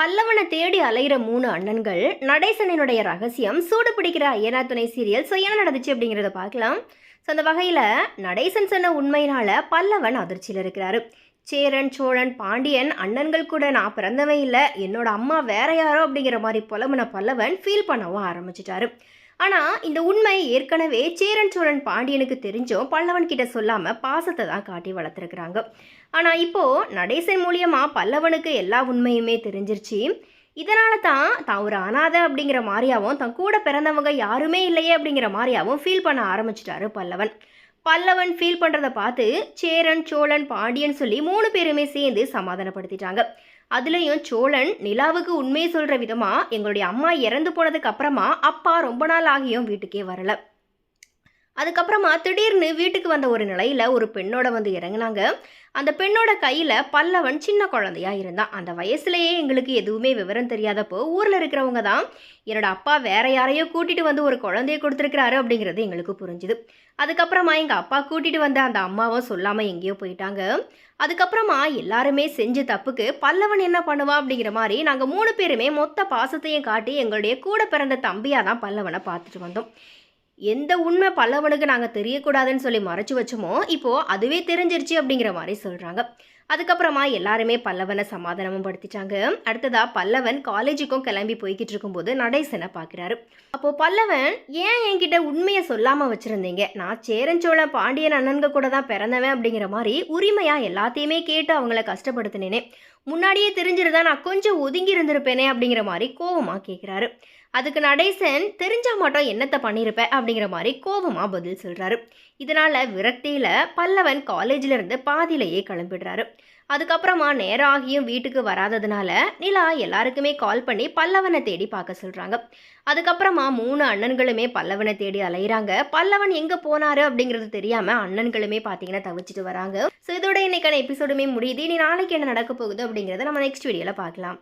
பல்லவனை தேடி அலைகிற மூணு அண்ணன்கள் நடேசனினுடைய ரகசியம் சூடு பிடிக்கிற ஐயனா துணை சீரியல் ஸோ என்ன நடந்துச்சு அப்படிங்கிறத பார்க்கலாம். ஸோ அந்த வகையில் நடேசன் சொன்ன உண்மையினால பல்லவன் அதிர்ச்சியில் இருக்கிறாரு. சேரன் சோழன் பாண்டியன் அண்ணன்கள் கூட நான் பிறந்தவே இல்லை. என்னோட அம்மா வேற யாரோ அப்படிங்கிற மாதிரி புலம்புன பல்லவன் ஃபீல் பண்ணவும் ஆரம்பிச்சிட்டாரு. ஆனால் இந்த உண்மை ஏற்கனவே சேரன் சோழன் பாண்டியனுக்கு தெரிஞ்சும் பல்லவன் கிட்ட சொல்லாமல் பாசத்தை தான் காட்டி வளர்த்துருக்குறாங்க. ஆனால் இப்போது நடேசன் மூலியமாக பல்லவனுக்கு எல்லா உண்மையுமே தெரிஞ்சிருச்சு. இதனால தான் தான் ஒரு அனாதை அப்படிங்கிற மாதிரியாவும் தன் கூட பிறந்தவங்க யாருமே இல்லையே அப்படிங்கிற மாதிரியாவும் ஃபீல் பண்ண ஆரம்பிச்சிட்டாரு பல்லவன். பல்லவன் ஃபீல் பண்ணுறத பார்த்து சேரன் சோழன் பாண்டியன் சொல்லி மூணு பேருமே சேர்ந்து சமாதானப்படுத்திட்டாங்க. அதுலேயும் சோழன் நிலாவுக்கு உண்மையை சொல்கிற விதமாக எங்களுடைய அம்மா இறந்து போனதுக்கு அப்புறமா அப்பா ரொம்ப நாள் ஆகியும் வீட்டுக்கே வரல. அதுக்கப்புறமா திடீர்னு வீட்டுக்கு வந்த ஒரு நிலையில் ஒரு பெண்ணோட வந்து இறங்குனாங்க. அந்த பெண்ணோட கையில் பல்லவன் சின்ன குழந்தையா இருந்தான் அந்த வயசுலேயே எங்களுக்கு எதுவுமே விவரம் தெரியாதப்போ ஊரில் இருக்கிறவங்க தான் என்னோட அப்பா வேற யாரையோ கூட்டிகிட்டு வந்து ஒரு குழந்தைய கொடுத்துருக்கிறாரு அப்படிங்கிறது எங்களுக்கு புரிஞ்சுது. அதுக்கப்புறமா எங்கள் அப்பா கூட்டிகிட்டு வந்த அந்த அம்மாவும் சொல்லாமல் எங்கேயோ போயிட்டாங்க. அதுக்கப்புறமா எல்லாருமே செஞ்ச தப்புக்கு பல்லவன் என்ன பண்ணுவான் அப்படிங்கிற மாதிரி நாங்கள் மூணு பேருமே மொத்த பாசத்தையும் காட்டி எங்களுடைய கூட பிறந்த தம்பியாக தான் பல்லவனை பார்த்துட்டு வந்தோம். எந்த உண்மை பல்லவனுக்கு நாங்கள் தெரியக்கூடாதுன்னு சொல்லி மறைச்சு வச்சோமோ இப்போது அதுவே தெரிஞ்சிருச்சு அப்படிங்கிற மாதிரி சொல்கிறாங்க அதுக்கப்புறமா எல்லாருமே பல்லவனை சமாதானமும் படுத்திட்டாங்க. அடுத்ததா பல்லவன் காலேஜுக்கும் கிளம்பி போய்கிட்டு இருக்கும்போது நடேசனை பார்க்குறாரு அப்போது பல்லவன் ஏன் என்கிட்ட உண்மையை சொல்லாமல் வச்சுருந்தீங்க? நான் சேரஞ்சோழ பாண்டியன் அண்ணன்க கூட தான் பிறந்தவன் அப்படிங்கிற மாதிரி உரிமையாக எல்லாத்தையுமே கேட்டு அவங்கள கஷ்டப்படுத்தினேனே. முன்னாடியே தெரிஞ்சிருந்தா நான் கொஞ்சம் ஒதுங்கி இருந்திருப்பேனே அப்படிங்கிற மாதிரி கோவமாக கேட்குறாரு அதுக்கு நடேசன் தெரிஞ்சா மட்டும் என்னத்தை பண்ணியிருப்பேன் அப்படிங்கிற மாதிரி கோபமாக பதில் சொல்கிறாரு இதனால் விரக்தியில் பல்லவன் காலேஜில் இருந்து பாதியிலேயே கிளம்பிடுறாரு. அதுக்கப்புறமா நேரம் ஆகியும் வீட்டுக்கு வராததுனால நிலா எல்லாருக்குமே கால் பண்ணி பல்லவனை தேடி பார்க்க சொல்கிறாங்க அதுக்கப்புறமா மூணு அண்ணன்களுமே பல்லவனை தேடி அலையிறாங்க. பல்லவன் எங்கே போனாரு அப்படிங்கிறது தெரியாமல் அண்ணன்களுமே பார்த்தீங்கன்னா தவிச்சிட்டு வராங்க. ஸோ இதோட இன்னைக்கான எபிசோடுமே முடியுது. இனி நாளைக்கு என்ன நடக்க போகுது அப்படிங்கிறத நம்ம நெக்ஸ்ட் வீடியோவில் பார்க்கலாம்.